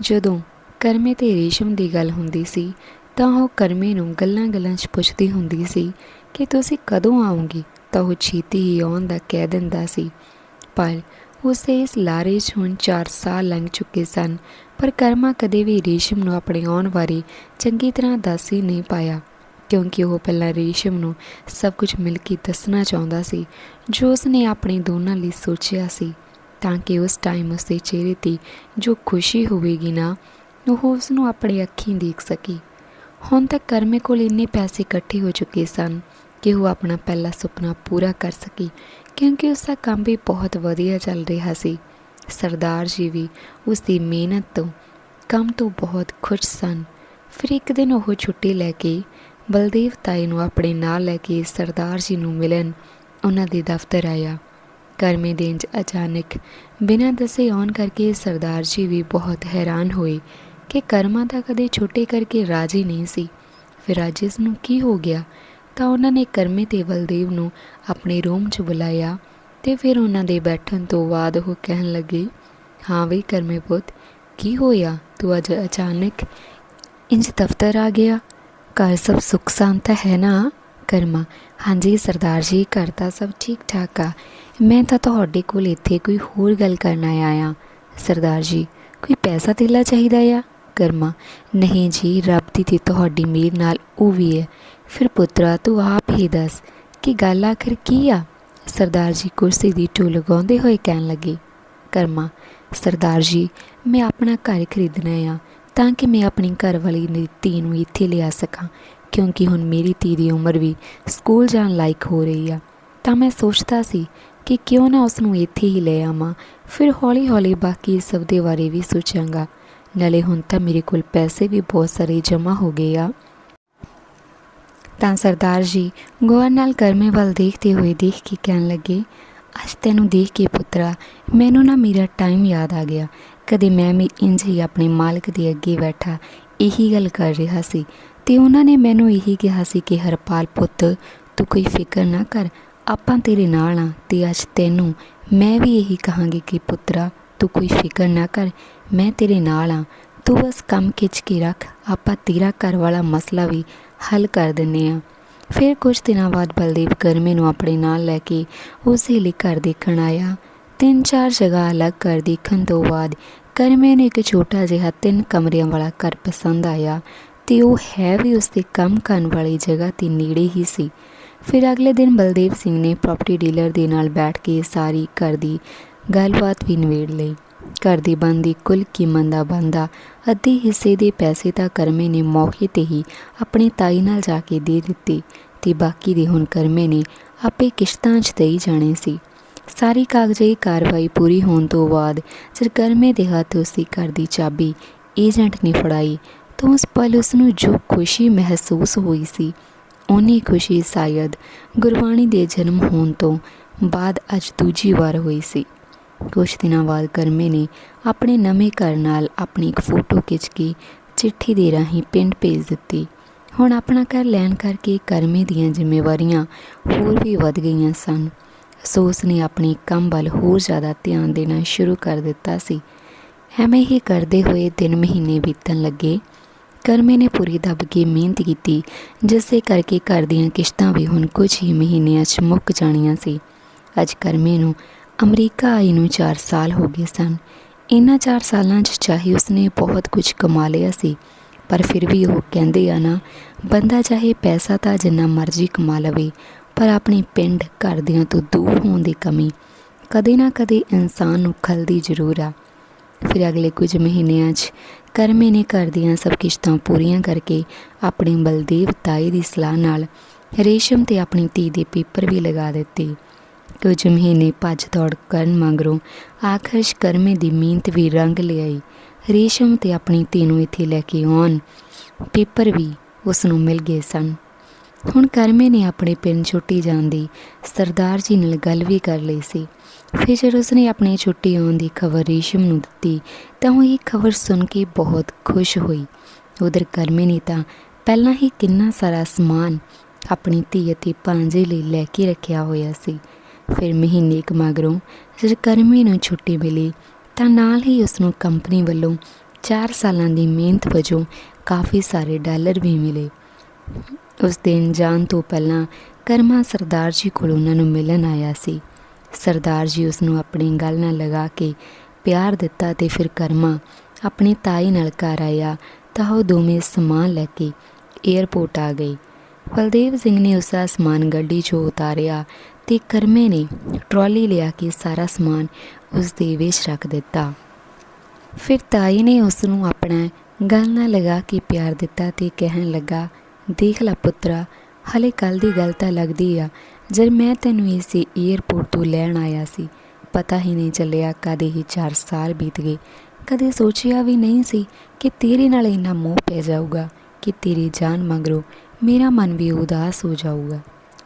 ਜਦੋਂ ਕਰਮੇ ਤੇ ਰੇਸ਼ਮ ਦੀ ਗੱਲ ਹੁੰਦੀ ਸੀ ਤਾਂ ਉਹ ਕਰਮੇ ਨੂੰ ਗੱਲਾਂ-ਗੱਲਾਂ 'ਚ ਪੁੱਛਦੀ ਹੁੰਦੀ ਸੀ ਕਿ ਤੁਸੀਂ ਕਦੋਂ ਆਉਂਗੇ ਤਾਂ ਉਹ ਛੇਤੀ ਹੀ ਆਉਣ ਦਾ ਕਹਿ ਦਿੰਦਾ ਸੀ। ਪਰ ਉਸੇ ਇਸ ਲਾਰੇ 'ਚ ਹੁਣ 4 ਸਾਲ ਲੰਘ ਚੁੱਕੇ ਸਨ, ਪਰ ਕਰਮਾ ਕਦੇ ਵੀ ਰੇਸ਼ਮ ਨੂੰ ਆਪਣੇ ਆਉਣ ਬਾਰੇ ਚੰਗੀ ਤਰ੍ਹਾਂ ਦੱਸ ਹੀ ਨਹੀਂ ਪਾਇਆ, ਕਿਉਂਕਿ ਉਹ ਪਹਿਲਾਂ ਰੇਸ਼ਮ ਨੂੰ ਸਭ ਕੁਝ ਮਿਲ ਕੇ ਦੱਸਣਾ ਚਾਹੁੰਦਾ ਸੀ, ਜੋ ਉਸਨੇ ਆਪਣੇ ਦੋਨਾਂ ਲਈ ਸੋਚਿਆ ਸੀ, ਤਾਂ ਕਿ ਉਸ ਟਾਈਮ ਉਸਦੇ ਚਿਹਰੇ ਤੇ ਜੋ ਖੁਸ਼ੀ ਹੋਵੇਗੀ ਨਾ, ਉਹ ਉਸ ਨੂੰ ਆਪਣੇ ਅੱਖੀਂ ਦੇਖ ਸਕੇ। ਹੁਣ ਤੱਕ ਕਰਮੇ ਕੋਲ ਇੰਨੇ ਪੈਸੇ ਇਕੱਠੇ ਹੋ ਚੁੱਕੇ ਸਨ ਕਿ ਉਹ ਆਪਣਾ ਪਹਿਲਾ ਸੁਪਨਾ ਪੂਰਾ ਕਰ ਸਕੀ, ਕਿਉਂਕਿ ਉਸ ਦਾ ਕੰਮ ਵੀ ਬਹੁਤ ਵਧੀਆ ਚੱਲ ਰਿਹਾ ਸੀ। ਸਰਦਾਰ ਜੀ ਵੀ ਉਸ ਦੀ ਮਿਹਨਤ ਤੋਂ ਕੰਮ ਤੋਂ ਬਹੁਤ ਖੁਸ਼ ਸਨ। ਫਿਰ ਇੱਕ ਦਿਨ ਉਹ ਛੁੱਟੀ ਲੈ ਕੇ ਬਲਦੇਵ ਤਾਈ ਨੂੰ ਆਪਣੇ ਨਾਲ ਲੈ ਕੇ ਸਰਦਾਰ ਜੀ ਨੂੰ ਮਿਲਣ ਉਹਨਾਂ ਦੇ ਦਫ਼ਤਰ ਆਇਆ। ਕਰਮੇ ਦੇ ਇੰਜ ਅਚਾਨਕ ਬਿਨਾਂ ਦੱਸੇ ਆਉਣ ਕਰਕੇ ਸਰਦਾਰ ਜੀ ਵੀ ਬਹੁਤ ਹੈਰਾਨ ਹੋਏ ਕਿ ਕਰਮਾ ਤਾਂ ਕਦੇ ਛੋਟੇ ਕਰਕੇ ਰਾਜੀ ਨਹੀਂ ਸੀ। ਫਿਰ ਅੱਜ ਇਸ ਨੂੰ ਕੀ ਹੋ ਗਿਆ? ਤਾਂ ਉਹਨਾਂ ਨੇ ਕਰਮੇ ਤੇ ਬਲਦੇਵ ਨੂੰ ਆਪਣੇ ਰੂਮ 'ਚ ਬੁਲਾਇਆ ਤੇ ਫਿਰ ਉਹਨਾਂ ਦੇ ਬੈਠਣ ਤੋਂ ਬਾਅਦ ਉਹ ਕਹਿਣ ਲੱਗੇ, ਹਾਂ ਵੀ ਕਰਮੇ ਪੁੱਤ, ਕੀ ਹੋਇਆ? ਤੂੰ ਅੱਜ ਅਚਾਨਕ ਇੰਜ ਦਫ਼ਤਰ ਆ ਗਿਆ? ਘਰ ਸਭ ਸੁੱਖ ਸ਼ਾਂਤ ਹੈ ਨਾ? ਕਰਮਾ, ਹਾਂਜੀ ਸਰਦਾਰ ਜੀ, ਘਰ ਤਾਂ ਸਭ ਠੀਕ ਠਾਕ ਆ। ਮੈਂ ਤਾਂ ਤੁਹਾਡੇ ਕੋਲ ਇੱਥੇ ਕੋਈ ਹੋਰ ਗੱਲ ਕਰਨ ਆਇਆ ਆ। ਸਰਦਾਰ ਜੀ, ਕੋਈ ਪੈਸਾ ਤੇਲਾ ਚਾਹੀਦਾ ਆ? ਕਰਮਾ। ਨਹੀਂ ਜੀ, ਰੱਬ ਦੀ ਤੇ ਤੁਹਾਡੀ ਮੇਰ ਨਾਲ ਉਹ ਵੀ ਹੈ। ਫਿਰ ਪੁੱਤਰਾ, ਤੂੰ ਆਪ ਹੀ ਦੱਸ, ਕਿ ਗੱਲ ਆਖਰ ਕੀ ਆ? ਸਰਦਾਰ ਜੀ ਕੁਰਸੀ ਦੀ ਟੂ ਲਗਾਉਂਦੇ ਹੋਏ ਕਹਿਣ ਲੱਗੇ, ਕਰਮਾ, ਸਰਦਾਰ ਜੀ, ਮੈਂ ਆਪਣਾ ਘਰ ਖਰੀਦਣਾ ਆ, ਤਾਂ ਕਿ ਮੈਂ ਆਪਣੀ ਘਰ ਵਾਲੀ ਧੀ ਨੂੰ ਇੱਥੇ ਲਿਆ ਸਕਾਂ, ਕਿਉਂਕਿ ਹੁਣ ਮੇਰੀ ਧੀ ਦੀ ਉਮਰ ਵੀ ਸਕੂਲ ਜਾਣ ਲਾਇਕ ਹੋ ਰਹੀ ਆ। ਤਾਂ ਮੈਂ ਸੋਚਦਾ ਸੀ ਕਿ ਕਿਉਂ ਨਾ ਉਸ ਨੂੰ ਇੱਥੇ ਹੀ ਲੈ ਆਵਾਂ, ਫਿਰ ਹੌਲੀ-ਹੌਲੀ ਬਾਕੀ ਸਭ ਦੇ ਬਾਰੇ ਵੀ ਸੋਚਾਂਗਾ। ਨਾਲੇ ਹੁਣ ਤਾਂ ਮੇਰੇ ਕੋਲ ਪੈਸੇ ਵੀ ਬਹੁਤ ਸਾਰੇ ਜਮ੍ਹਾਂ ਹੋ ਗਏ ਆ ਤਾਂ ਸਰਦਾਰ ਜੀ ਗੌਰ ਨਾਲ ਕਰਮੇ ਵੱਲ ਦੇਖਦੇ ਹੋਏ ਦੇਖ ਕੇ ਕਹਿਣ ਲੱਗੇ ਅੱਜ ਤੈਨੂੰ ਦੇਖ ਕੇ ਪੁੱਤਰਾ ਮੈਨੂੰ ਨਾ ਮੇਰਾ ਟਾਈਮ ਯਾਦ ਆ ਗਿਆ ਕਦੇ ਮੈਂ ਵੀ ਇੰਜ ਹੀ ਆਪਣੇ ਮਾਲਕ ਦੇ ਅੱਗੇ ਬੈਠਾ ਇਹੀ ਗੱਲ ਕਰ ਰਿਹਾ ਸੀ ਤੇ ਉਹਨਾਂ ਨੇ ਮੈਨੂੰ ਇਹੀ ਕਿਹਾ ਸੀ ਕਿ ਹਰਪਾਲ ਪੁੱਤ ਤੂੰ ਕੋਈ ਫਿਕਰ ਨਾ ਕਰ ਆਪਾਂ ਤੇਰੇ ਨਾਲ ਆ ਤੇ ਅੱਜ ਤੈਨੂੰ ਮੈਂ ਵੀ ਇਹੀ ਕਹਾਂਗੀ ਕਿ ਪੁੱਤਰਾ ਤੂੰ ਕੋਈ ਫਿਕਰ ਨਾ ਕਰ ਮੈਂ ਤੇਰੇ ਨਾਲ ਆ। ਤੂੰ ਬਸ ਕੰਮ ਖਿੱਚ ਕੇ ਰੱਖ। ਆਪਾਂ ਤੇਰਾ ਘਰ ਵਾਲਾ ਮਸਲਾ ਵੀ ਹੱਲ ਕਰ ਦਿੰਨੇ ਆ। ਫਿਰ ਕੁਝ ਦਿਨਾਂ ਬਾਅਦ ਬਲਦੇਵ ਗਰਮੇ ਨੂੰ ਆਪਣੇ ਨਾਲ ਲੈ ਕੇ ਉਸੇ ਲਈ ਘਰ ਦੇਖਣ ਆਇਆ। ਤਿੰਨ ਚਾਰ ਜਗ੍ਹਾ ਅਲੱਗ ਕਰ ਦੇਖਣ ਤੋਂ ਬਾਅਦ ਕਰਮੇ ਨੂੰ ਇੱਕ ਛੋਟਾ ਜਿਹਾ ਤਿੰਨ ਕਮਰਿਆਂ ਵਾਲਾ ਘਰ ਪਸੰਦ ਆਇਆ ਤੇ ਉਹ ਹੈ ਵੀ ਉਸਦੇ ਕੰਮ ਕਰਨ ਵਾਲੀ ਜਗ੍ਹਾ ਤੇ ਨੇੜੇ ਹੀ ਸੀ। ਫਿਰ ਅਗਲੇ ਦਿਨ ਬਲਦੇਵ ਸਿੰਘ ਨੇ ਪ੍ਰਾਪਰਟੀ ਡੀਲਰ ਦੇ ਨਾਲ ਬੈਠ ਕੇ ਸਾਰੀ ਘਰ ਦੀ ਗੱਲਬਾਤ ਵੀ ਨਿਬੇੜ ਲਈ। ਘਰ ਦੀ ਬੰਦੀ ਕੁੱਲ ਕੀਮਤ ਦਾ ਬੰਦਾ ਅੱਧੇ ਹਿੱਸੇ ਦੇ ਪੈਸੇ ਤਾਂ ਕਰਮੇ ਨੇ ਮੌਕੇ ਤੇ ਹੀ ਆਪਣੀ ਤਾਈ ਨਾਲ ਜਾ ਕੇ ਦੇ ਦਿੱਤੇ ਤੇ ਬਾਕੀ ਦੇ ਹੁਣ ਕਰਮੇ ਨੇ ਆਪੇ ਕਿਸ਼ਤਾਂ 'ਚ ਦੇਈ ਜਾਣੇ ਸੀ। ਸਾਰੀ ਕਾਗਜ਼ੀ ਕਾਰਵਾਈ ਪੂਰੀ ਹੋਣ ਤੋਂ ਬਾਅਦ ਜਦ ਕਰਮੇ ਦੇ ਹੱਥ ਉਸਦੀ ਘਰ ਦੀ ਚਾਬੀ ਏਜੰਟ ਨੇ ਫੜਾਈ ਤਾਂ ਉਸ ਪਲ ਉਸ ਨੂੰ ਜੋ ਖੁਸ਼ੀ ਮਹਿਸੂਸ ਹੋਈ ਸੀ ਉਨੀ ਖੁਸ਼ੀ ਸ਼ਾਇਦ ਗੁਰਬਾਣੀ ਦੇ ਜਨਮ ਹੋਣ ਤੋਂ ਬਾਅਦ ਅੱਜ ਦੂਜੀ ਵਾਰ ਹੋਈ ਸੀ। ਕੁਝ ਦਿਨਾਂ ਬਾਅਦ ਕਰਮੇ ਨੇ ਆਪਣੇ ਨਵੇਂ ਘਰ ਨਾਲ ਆਪਣੀ ਇੱਕ ਫੋਟੋ ਖਿੱਚ ਕੇ ਚਿੱਠੀ ਦੇ ਰਾਹੀਂ ਪਿੰਡ ਭੇਜ ਦਿੱਤੀ। ਹੁਣ ਆਪਣਾ ਘਰ ਲੈਣ ਕਰਕੇ ਕਰਮੇ ਦੀਆਂ ਜ਼ਿੰਮੇਵਾਰੀਆਂ ਹੋਰ ਵੀ ਵੱਧ ਗਈਆਂ ਸਨ। ਸੋ ਉਸਨੇ ਆਪਣੇ ਕੰਮ ਵੱਲ ਹੋਰ ਜ਼ਿਆਦਾ ਧਿਆਨ ਦੇਣਾ ਸ਼ੁਰੂ ਕਰ ਦਿੱਤਾ ਸੀ। ਐਵੇਂ ਹੀ ਕਰਦੇ ਹੋਏ ਦਿਨ ਮਹੀਨੇ ਬੀਤਣ ਲੱਗੇ। ਕਰਮੇ ਨੇ ਪੂਰੀ ਦੱਬ ਕੇ ਮਿਹਨਤ ਕੀਤੀ, ਜਿਸੇ ਕਰਕੇ ਘਰ ਦੀਆਂ ਕਿਸ਼ਤਾਂ ਵੀ ਹੁਣ ਕੁਝ ਹੀ ਮਹੀਨਿਆਂ 'ਚ ਮੁੱਕ ਜਾਣੀਆਂ ਸੀ। ਅੱਜ ਕਰਮੇ ਨੂੰ ਅਮਰੀਕਾ ਆਈ ਨੂੰ 4 ਸਾਲ ਹੋ ਗਏ ਸਨ। ਇਹਨਾਂ 4 ਸਾਲਾਂ 'ਚ ਚਾਹੇ ਉਸਨੇ ਬਹੁਤ ਕੁਝ ਕਮਾ ਲਿਆ ਸੀ, ਪਰ ਫਿਰ ਵੀ ਉਹ ਕਹਿੰਦੇ ਆ ਨਾ, ਬੰਦਾ ਚਾਹੇ ਪੈਸਾ ਤਾਂ ਜਿੰਨਾ ਮਰਜ਼ੀ ਕਮਾ ਲਵੇ, ਪਰ ਆਪਣੇ ਪਿੰਡ ਘਰਦਿਆਂ ਤੋਂ ਦੂਰ ਹੋਣ ਦੀ ਕਮੀ ਕਦੇ ਨਾ ਕਦੇ ਇਨਸਾਨ ਨੂੰ ਖਲਦੀ ਜ਼ਰੂਰ ਆ। ਫਿਰ ਅਗਲੇ ਕੁਝ ਮਹੀਨਿਆਂ 'ਚ ਕਰਮੇ ਨੇ ਘਰ ਦੀਆਂ ਸਭ ਕਿਸ਼ਤਾਂ ਪੂਰੀਆਂ ਕਰਕੇ ਆਪਣੇ ਬਲਦੇਵ ਤਾਈ ਦੀ ਸਲਾਹ ਨਾਲ ਰੇਸ਼ਮ ਤੇ ਆਪਣੀ ਧੀ ਦੇ ਪੇਪਰ ਵੀ ਲਗਾ ਦਿੱਤੇ। ਕੁਝ ਮਹੀਨੇ ਭੱਜ ਦੌੜ ਕਰਨ ਮਗਰੋਂ ਆਖਰਸ਼ ਕਰਮੇ ਦੀ ਮਿਹਨਤ ਵੀ ਰੰਗ ਲਿਆਈ। ਰੇਸ਼ਮ ਤੇ ਆਪਣੀ ਧੀ ਨੂੰ ਇੱਥੇ ਲੈ ਕੇ ਆਉਣ। ਪੇਪਰ ਵੀ ਉਸ ਨੂੰ ਮਿਲ ਗਏ ਸਨ। ਹੁਣ ਕਰਮੇ ਨੇ ਆਪਣੇ ਪਿੰਡ ਛੁੱਟੀ ਜਾਣ ਦੀ ਸਰਦਾਰ ਜੀ ਨਾਲ ਗੱਲ ਵੀ ਕਰ ਲਈ ਸੀ। ਫਿਰ ਜਦ ਉਸਨੇ ਆਪਣੀ ਛੁੱਟੀ ਆਉਣ ਦੀ ਖਬਰ ਰੇਸ਼ਮ ਨੂੰ ਦਿੱਤੀ, ਤਾਂ ਉਹ ਇਹ ਖਬਰ ਸੁਣ ਕੇ ਬਹੁਤ ਖੁਸ਼ ਹੋਈ। ਉਧਰ ਕਰਮੇ ਨੇ ਤਾਂ ਪਹਿਲਾਂ ਹੀ ਕਿੰਨਾ ਸਾਰਾ ਸਮਾਨ ਆਪਣੀ ਧੀ ਅਤੇ ਭਾਂਜੇ ਲਈ ਲੈ ਕੇ ਰੱਖਿਆ ਹੋਇਆ ਸੀ। ਫਿਰ ਮਹੀਨੇ ਕੁ ਮਗਰੋਂ ਜਦ ਕਰਮੀ ਨੂੰ ਛੁੱਟੀ ਮਿਲੀ ਤਾਂ ਨਾਲ ਹੀ ਉਸ ਨੂੰ ਕੰਪਨੀ ਵੱਲੋਂ 4 ਸਾਲਾਂ ਦੀ ਮਿਹਨਤ ਵਜੋਂ ਕਾਫੀ ਸਾਰੇ ਡਾਲਰ ਵੀ ਮਿਲੇ। ਉਸ ਦਿਨ ਜਾਣ ਤੋਂ ਪਹਿਲਾਂ ਕਰਮਾ ਸਰਦਾਰ ਜੀ ਕੋਲ ਉਹਨਾਂ ਨੂੰ ਮਿਲਣ ਆਇਆ ਸੀ। ਸਰਦਾਰ ਜੀ ਉਸ ਨੂੰ ਆਪਣੀ ਗੱਲ ਨਾਲ ਲਗਾ ਕੇ ਪਿਆਰ ਦਿੱਤਾ ਤੇ ਫਿਰ ਕਰਮਾ ਆਪਣੀ ਤਾਈ ਨਾਲ ਘਰ ਆਇਆ ਤਾਂ ਉਹ ਦੋਵੇਂ ਸਮਾਨ ਲੈ ਕੇ 에ਅਰਪੋਰਟ ਆ ਗਈ ਬਲਦੇਵ ਸਿੰਘ ਨੇ ਉਸ ਦਾ ਸਮਾਨ ਗੱਡੀ 'ਚੋਂ ਉਤਾਰਿਆ ਤੇ ਕਰਮੇ ਨੇ ਟਰਾਲੀ ਲਿਆ ਕੇ ਸਾਰਾ ਸਮਾਨ ਉਸ ਦੇ ਵਿੱਚ ਰੱਖ ਦਿੱਤਾ। ਫਿਰ ਤਾਈ ਨੇ ਉਸ ਨੂੰ ਆਪਣਾ ਗੱਲ ਨਾਲ ਲਗਾ ਕੇ ਪਿਆਰ ਦਿੱਤਾ ਤੇ ਕਹਿਣ ਲੱਗਾ, ਦੇਖ ਲੈ ਪੁੱਤਰਾ, ਹਲੇ ਕੱਲ ਦੀ ਗੱਲ ਤਾਂ ਲੱਗਦੀ ਆ। ਜਦ ਮੈਂ ਤੈਨੂੰ ਇਸੇ 에ਅਰਪੋਰਟ ਤੋਂ ਲੈਣ ਆਇਆ ਸੀ, ਪਤਾ ਹੀ ਨਹੀਂ ਚੱਲਿਆ ਕਦੇ ਹੀ 4 ਸਾਲ ਬੀਤ ਗਏ। ਕਦੇ ਸੋਚਿਆ ਵੀ ਨਹੀਂ ਸੀ ਕਿ ਤੇਰੇ ਨਾਲ ਇੰਨਾ ਮੋਹ ਪੈ ਜਾਊਗਾ, ਕਿ ਤੇਰੀ ਜਾਨ ਮੰਗਰੋ ਮੇਰਾ ਮਨ ਵੀ ਉਦਾਸ ਹੋ ਜਾਊਗਾ।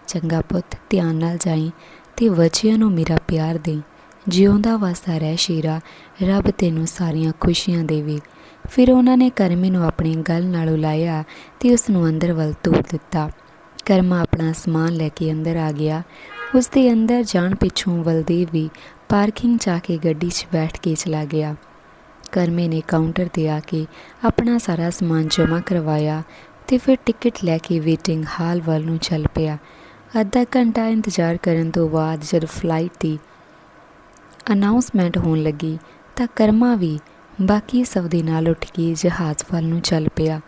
ਚੰਗਾ ਪੁੱਤ, ਧਿਆਨ ਨਾਲ ਜਾਈ ਤੇ ਬੱਚਿਆਂ ਨੂੰ ਮੇਰਾ ਪਿਆਰ ਦੇ ਜਿਉਂਦਾ ਵਸਦਾ ਰਹਿ ਸ਼ੇਰਾ, ਰੱਬ ਤੈਨੂੰ ਸਾਰੀਆਂ ਖੁਸ਼ੀਆਂ ਦੇਵੇ। ਫਿਰ ਉਹਨਾਂ ਨੇ ਕਰਮੇ ਨੂੰ ਆਪਣੀ ਗੱਲ ਨਾਲ ਉਲਾਇਆ ਤੇ ਉਸ ਨੂੰ ਅੰਦਰ ਵੱਲ ਤੋਰ ਦਿੱਤਾ। ਕਰਮਾ ਆਪਣਾ ਸਮਾਨ ਲੈ ਕੇ ਅੰਦਰ ਆ ਗਿਆ। ਉਸ ਦੇ ਅੰਦਰ ਜਾਣ ਪਿੱਛੋਂ ਬਲਦੇਵ ਵੀ ਪਾਰਕਿੰਗ 'ਚ ਆ ਕੇ ਗੱਡੀ 'ਚ ਬੈਠ ਕੇ ਚਲਾ ਗਿਆ। ਕਰਮੇ ਨੇ ਕਾਊਂਟਰ ਤੇ ਆ ਕੇ ਆਪਣਾ ਸਾਰਾ ਸਮਾਨ ਜਮ੍ਹਾਂ ਕਰਵਾਇਆ ਤੇ ਫਿਰ ਟਿਕਟ ਲੈ ਕੇ ਵੇਟਿੰਗ ਹਾਲ ਵੱਲ ਨੂੰ ਚੱਲ ਪਿਆ। ਅੱਧਾ ਘੰਟਾ ਇੰਤਜ਼ਾਰ ਕਰਨ ਤੋਂ ਬਾਅਦ ਜਦ ਫਲਾਈਟ ਦੀ ਅਨਾਉਂਸਮੈਂਟ ਹੋਣ ਲੱਗੀ ਤਾਂ ਕਰਮਾ ਵੀ ਬਾਕੀ ਸਭ ਦੇ ਨਾਲ ਉੱਠ ਕੇ ਜਹਾਜ਼ ਵੱਲ ਨੂੰ ਚੱਲ ਪਿਆ।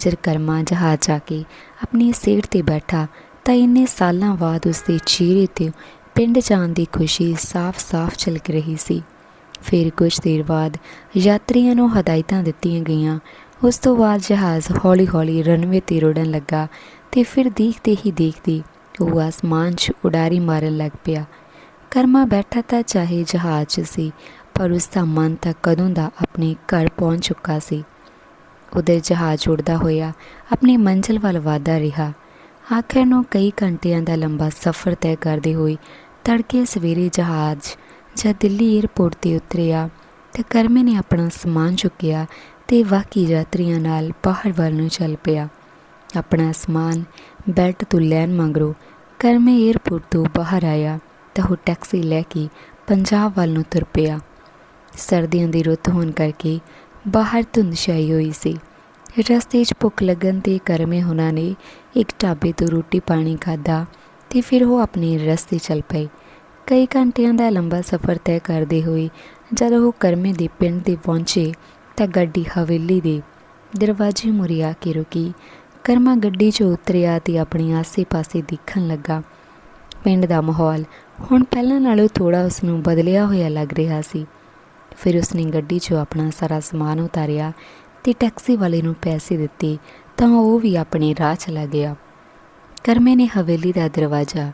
ਜਦ ਕਰਮਾ ਜਹਾਜ਼ ਜਾ ਕੇ ਆਪਣੀ ਸੀਟ ਤੇ ਬੈਠਾ ਤਾਂ ਇੰਨੇ ਸਾਲਾਂ ਬਾਅਦ ਉਸ ਦੇ ਚਿਹਰੇ ਤੇ ਪਿੰਡ ਜਾਣ ਦੀ ਖੁਸ਼ੀ ਸਾਫ਼-ਸਾਫ਼ ਝਲਕ ਰਹੀ ਸੀ। ਫਿਰ ਕੁਝ ਦੇਰ ਬਾਅਦ ਯਾਤਰੀਆਂ ਨੂੰ ਹਦਾਇਤਾਂ ਦਿੱਤੀਆਂ ਗਈਆਂ। ਉਸ ਤੋਂ ਬਾਅਦ ਜਹਾਜ਼ ਹੌਲੀ-ਹੌਲੀ ਰਨਵੇ ਤੇ ਰੁੜਨ ਲੱਗਾ ਤੇ ਫਿਰ ਦੇਖਦੇ ਹੀ ਦੇਖਦੇ ਉਹ ਆਸਮਾਨ 'ਚ ਉਡਾਰੀ ਮਾਰਨ ਲੱਗ ਪਿਆ। ਕਰਮਾ ਬੈਠਾ ਤਾਂ ਚਾਹੇ ਜਹਾਜ਼ 'ਚ ਸੀ, ਪਰ ਉਸ ਦਾ ਮਨ ਤਾਂ ਕਦੋਂ ਦਾ ਆਪਣੇ ਘਰ ਪਹੁੰਚ ਚੁੱਕਾ ਸੀ। ਉਧਰ ਜਹਾਜ਼ ਉੜਦਾ ਹੋਇਆ ਆਪਣੀ ਮੰਜ਼ਿਲ ਵੱਲ ਵਧਦਾ ਰਿਹਾ। ਆਖਰ ਨੂੰ ਕਈ ਘੰਟਿਆਂ ਦਾ ਲੰਬਾ ਸਫ਼ਰ ਤੈਅ ਕਰਦੇ ਹੋਏ ਤੜਕੇ ਸਵੇਰੇ ਜਹਾਜ਼ ਜਦ ਦਿੱਲੀ 에ਅਰਪੋਰਟ ਤੇ ਉਤਰਿਆ ਤਾਂ ਕਰਮੇ ਨੇ ਆਪਣਾ ਸਮਾਨ ਚੁੱਕਿਆ ਤੇ ਬਾਕੀ ਯਾਤਰੀਆਂ ਨਾਲ ਬਾਹਰ ਵੱਲ ਨੂੰ ਚੱਲ ਪਿਆ। ਆਪਣਾ ਸਮਾਨ ਬੈਲਟ ਤੋਂ ਲੈਣ ਮਗਰੋਂ। ਕਰਮੇ 에ਅਰਪੋਰਟ ਤੋਂ ਬਾਹਰ ਆਇਆ ਤਾਂ ਉਹ ਟੈਕਸੀ ਲੈ ਕੇ ਪੰਜਾਬ ਵੱਲ ਨੂੰ ਤੁਰ ਪਿਆ। ਸਰਦੀਆਂ ਦੀ ਰੁੱਤ ਹੋਣ ਕਰਕੇ ਬਾਹਰ ਧੁੰਦ ਛਾਈ ਹੋਈ ਸੀ। ਰਸਤੇ 'ਚ ਭੁੱਖ ਲੱਗਣ ਤੇ ਕਰਮੇ ਉਹਨਾਂ ਨੇ ਇੱਕ ਢਾਬੇ ਤੋਂ ਰੋਟੀ ਪਾਣੀ ਖਾਧਾ ਤੇ ਫਿਰ ਉਹ ਆਪਣੇ ਰਸਤੇ ਚੱਲ ਪਏ। ਕਈ ਘੰਟਿਆਂ ਦਾ ਲੰਬਾ ਸਫ਼ਰ ਤੈਅ ਕਰਦੇ ਹੋਏ ਜਦੋਂ ਉਹ ਕਰਮੇ ਦੇ ਪਿੰਡ ਤੇ ਪਹੁੰਚੇ ਤਾਂ ਗੱਡੀ ਹਵੇਲੀ ਦੇ ਦਰਵਾਜ਼ੇ ਮੁਰੇ ਆ ਕੇ ਰੁਕੀ। ਕਰਮਾ ਗੱਡੀ 'ਚੋਂ ਉਤਰਿਆ ਤੇ ਆਪਣੇ ਆਸੇ-ਪਾਸੇ ਦੇਖਣ ਲੱਗਾ। ਪਿੰਡ ਦਾ ਮਾਹੌਲ ਹੁਣ ਪਹਿਲਾਂ ਨਾਲੋਂ ਥੋੜਾ ਉਸ ਨੂੰ ਬਦਲਿਆ ਹੋਇਆ ਲੱਗ ਰਿਹਾ ਸੀ। ਫਿਰ ਉਸਨੇ ਗੱਡੀ 'ਚੋਂ ਆਪਣਾ ਸਾਰਾ ਸਮਾਨ ਉਤਾਰਿਆ ਤੇ ਟੈਕਸੀ ਵਾਲੇ ਨੂੰ ਪੈਸੇ ਦਿੱਤੇ ਤਾਂ ਉਹ ਵੀ ਆਪਣੇ ਰਾਹ ਚਲਾ ਗਿਆ। ਕਰਮੇ ਨੇ ਹਵੇਲੀ ਦਾ ਦਰਵਾਜ਼ਾ,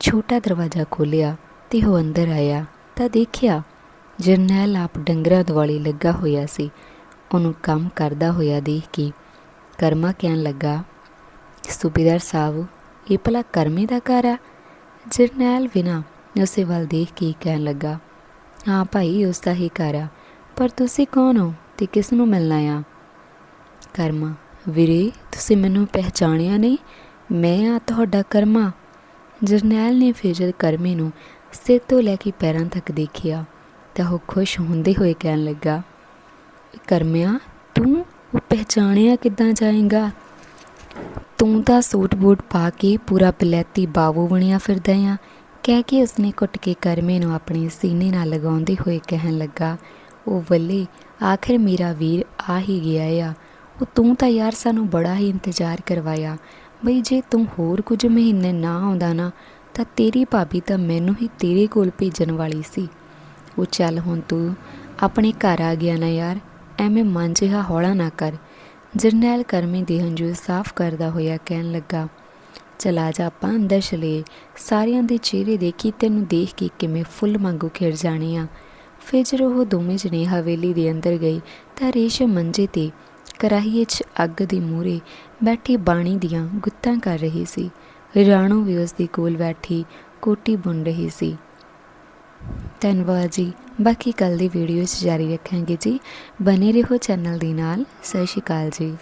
ਛੋਟਾ ਦਰਵਾਜ਼ਾ ਖੋਲ੍ਹਿਆ ਤੇ ਉਹ ਅੰਦਰ ਆਇਆ ਤਾਂ ਦੇਖਿਆ ਜਰਨੈਲ ਆਪ ਡੰਗਰਾਂ ਦੁਆਲੇ ਲੱਗਾ ਹੋਇਆ ਸੀ। ਉਹਨੂੰ ਕੰਮ ਕਰਦਾ ਹੋਇਆ ਦੇਖ ਕੇ ਕਰਮਾ ਕਹਿਣ ਲੱਗਾ, ਸੂਬੇਦਾਰ ਸਾਹਿਬ, ਇਹ ਭਲਾ ਕਰਮੇ ਦਾ ਘਰ ਆ? ਜਰਨੈਲ ਬਿਨਾ ਉਸੇ ਵੱਲ ਦੇਖ ਕੇ ਕਹਿਣ ਲੱਗਾ, ਹਾਂ ਭਾਈ, ਉਸ ਦਾ ਹੀ ਘਰ ਆ। ਪਰ ਤੁਸੀਂ ਕੌਣ ਹੋ ਤੇ ਕਿਸ ਨੂੰ ਮਿਲਣਾ ਆ? ਕਰਮਾ, ਵੀਰੇ, ਤੁਸੀਂ ਮੈਨੂੰ ਪਹਿਚਾਣਿਆ ਨਹੀਂ? ਮੈਂ ਆ ਤੁਹਾਡਾ ਕਰਮਾ? ਜਰਨੈਲ ਨੇ ਫਿਰ ਜਦ ਕਰਮੇ ਨੂੰ ਸਿਰ ਤੋਂ ਲੈ ਕੇ ਪੈਰਾਂ ਤੱਕ ਦੇਖਿਆ, ਤਾਂ ਉਹ ਖੁਸ਼ ਹੁੰਦੇ ਹੋਏ ਕਹਿਣ ਲੱਗਾ, ਕਰਮਿਆ ਪਹਿਚਾਣਿਆ ਕਿੱਦਾਂ ਜਾਏਗਾ? ਤੂੰ ਤਾਂ ਸੂਟ ਬੂਟ ਪਾ ਕੇ ਪੂਰਾ ਪਲੈਤੀ ਬਾਬੂ ਬਣਿਆ ਫਿਰਦਾ ਆ। ਕਹਿ ਕੇ ਉਸਨੇ ਕੁੱਟ ਕੇ ਕਰਮੇ ਨੂੰ ਆਪਣੇ ਸੀਨੇ ਨਾਲ ਲਗਾਉਂਦੇ ਹੋਏ ਕਹਿਣ ਲੱਗਾ, ਉਹ ਵੱਲੇ ਆਖਿਰ ਮੇਰਾ ਵੀਰ ਆ ਹੀ ਗਿਆ ਆ। ਉਹ ਤੂੰ ਤਾਂ ਯਾਰ ਸਾਨੂੰ ਬੜਾ ਹੀ ਇੰਤਜ਼ਾਰ ਕਰਵਾਇਆ। ਬਈ ਜੇ ਤੂੰ ਹੋਰ ਕੁਝ ਮਹੀਨੇ ਨਾ ਆਉਂਦਾ ਨਾ, ਤਾਂ ਤੇਰੀ ਭਾਬੀ ਤਾਂ ਮੈਨੂੰ ਹੀ ਤੇਰੇ ਕੋਲ ਭੇਜਣ ਵਾਲੀ ਸੀ। ਉਹ ਚੱਲ ਹੁਣ ਤੂੰ ਆਪਣੇ ਘਰ ਆ ਗਿਆ ਨਾ ਯਾਰ, ਐਵੇਂ ਮਨ ਜਿਹਾ ਹੌਲਾ ਨਾ ਕਰ। ਜਰਨੈਲ ਕਰਮੀ ਦੇ ਹੰਝੂ ਸਾਫ਼ ਕਰਦਾ ਹੋਇਆ ਕਹਿਣ ਲੱਗਾ, ਚਲਾ ਜਾ ਆਪਾਂ ਅੰਦਰ ਚਲੇ ਸਾਰਿਆਂ ਦੇ ਚਿਹਰੇ ਦੇਖੀ ਤੈਨੂੰ ਦੇਖ ਕੇ ਕਿਵੇਂ ਫੁੱਲ ਵਾਂਗੂ ਖਿੜ ਜਾਣੇ ਆ। ਫਿਰ ਜਦੋਂ ਉਹ ਦੋਵੇਂ ਜਣੇ ਹਵੇਲੀ ਦੇ ਅੰਦਰ ਗਏ ਤਾਂ ਰੇਸ਼ਮ ਮੰਜੇ ਤੇ ਕਰਾਹੀਏ 'ਚ ਅੱਗ ਦੇ ਮੂਹਰੇ ਬੈਠੀ ਬਾਣੀ ਦੀਆਂ ਗੁੱਤਾਂ ਕਰ ਰਹੀ ਸੀ। ਰਾਣੋ ਵੀ ਉਸ ਦੇ ਕੋਲ ਬੈਠੀ ਕੋਟੀ ਬੁਣ ਰਹੀ ਸੀ। ਧੰਨਵਾਦ ਜੀ। ਬਾਕੀ ਕੱਲ ਦੀ ਵੀਡੀਓ 'ਚ ਜਾਰੀ ਰੱਖਾਂਗੇ ਜੀ। ਬਨੇ ਰਹੋ ਚੈਨਲ ਦੇ ਨਾਲ। ਸਤਿ ਸ਼੍ਰੀ ਅਕਾਲ ਜੀ।